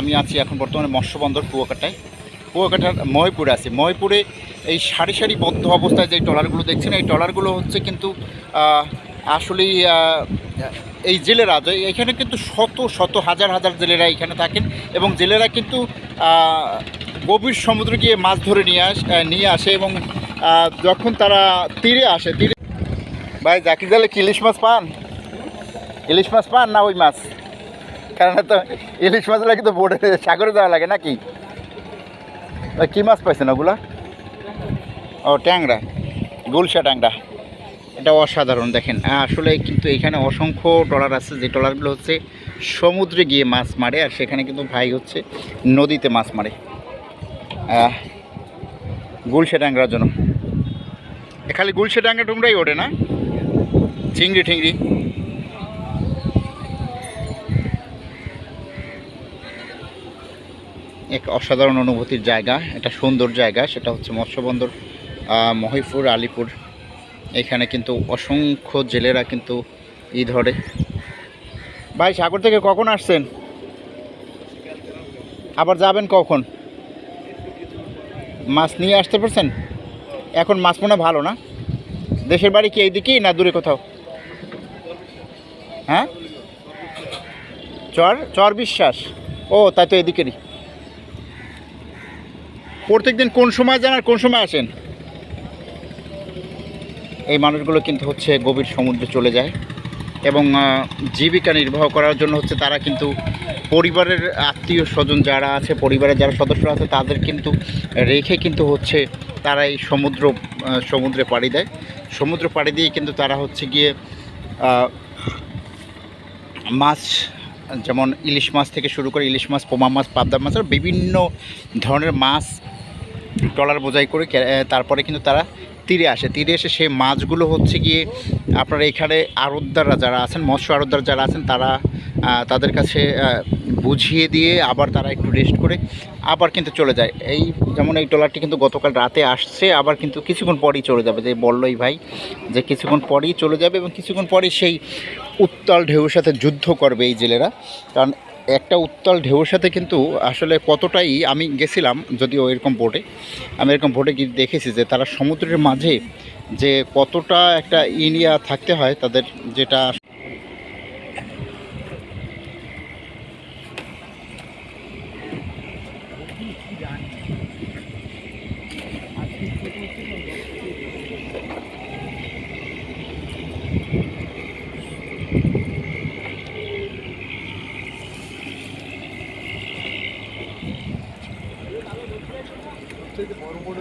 আমি আছি এখন বর্তমানে মৎস্যবন্দর কুয়াকাটায়। কুয়াকাটার ময়পুরে আছি। ময়পুরে এই সারি সারি বদ্ধ অবস্থায় যে ট্রলারগুলো দেখছেন, এই ট্রলারগুলো হচ্ছে কিন্তু আসলেই এই জেলেরা এখানে কিন্তু শত শত, হাজার হাজার জেলেরা এখানে থাকেন এবং জেলেরা কিন্তু গভীর সমুদ্রে গিয়ে মাছ ধরে নিয়ে আস নিয়ে আসে এবং যখন তারা তীরে আসে, তীরে ভাই, জাকির জালে কি ইলিশ মাছ পান? ইলিশ মাছ পান না ওই মাছ? কারণ তো ইলিশ মাছ লাগে তো বোর্ডে সাগরে দেওয়া লাগে নাকি? কী মাছ পাইছেন ওগুলা? ও, ট্যাংরা, গুলশা ট্যাংরা। এটা অসাধারণ, দেখেন। আসলে কিন্তু এখানে অসংখ্য ট্রলার আছে, যে ট্রলারগুলো হচ্ছে সমুদ্রে গিয়ে মাছ মারে, আর সেখানে কিন্তু ভাই হচ্ছে নদীতে মাছ মারে। গুলশা ট্যাংরার জন্য। খালি গুলশা ট্যাংরা টুংরাই ওঠে না? চিংড়ি ঠিংড়ি এক অসাধারণ অনুভূতির জায়গা এটা সুন্দর জায়গা, সেটা হচ্ছে মৎস্যবন্দর মহিপুর, আলিপুর। এখানে কিন্তু অসংখ্য জেলেরা কিন্তু ই ধরে। ভাই, সাগর থেকে কখন আসছেন? আবার যাবেন কখন? মাছ নিয়ে আসতে পারছেন? এখন মাছ মনে ভালো না? দেশের বাড়ি কি এইদিকেই না দূরে কোথাও? হ্যাঁ? চর চর বিশ্বাস। ও, তাই তো এদিকেরই প্রত্যেকদিন কোন সময় যান আর কোন সময় আসেন? এই মানুষগুলো কিন্তু হচ্ছে গভীর সমুদ্রে চলে যায় এবং জীবিকা নির্বাহ করার জন্য হচ্ছে তারা কিন্তু পরিবারের আত্মীয় স্বজন যারা আছে, পরিবারের যারা সদস্য আছে, তাদের কিন্তু রেখে কিন্তু হচ্ছে তারা এই সমুদ্র সমুদ্রে পাড়ি দেয়। সমুদ্র পাড়ি দিয়ে কিন্তু তারা হচ্ছে গিয়ে মাছ, যেমন ইলিশ মাছ থেকে শুরু করে ইলিশ মাছ, পোমা মাছ, পাবদা মাছ, আর বিভিন্ন ধরনের মাছ ট্রলার বোঝাই করে তারপরে কিন্তু তারা তীরে আসে। তীরে এসে সেই মাছগুলো হচ্ছে গিয়ে আপনার এখানে আড়তদাররা যারা আছেন, মৎস্য আড়তদার যারা আছেন, তারা তাদের কাছে বুঝিয়ে দিয়ে আবার তারা একটু রেস্ট করে আবার কিন্তু চলে যায়। এই যেমন এই ট্রলারটি কিন্তু গতকাল রাতে আসছে, আবার কিন্তু কিছুক্ষণ পরেই চলে যাবে। যে বললোই ভাই যে কিছুক্ষণ পরেই চলে যাবে এবং কিছুক্ষণ পরেই সেই উত্তাল ঢেউর সাথে যুদ্ধ করবে এই জেলেরা। কারণ একটা উত্তাল ঢেউর সাথে কিন্তু আসলে কতটাই আমি গেছিলাম যদিও এরকম বোটে আমি এরকম বোটে গিয়ে দেখেছি যে তারা সমুদ্রের মাঝে যে কতটা একটা ইন্ডিয়া থাকতে হয় তাদের যেটা বড় বড়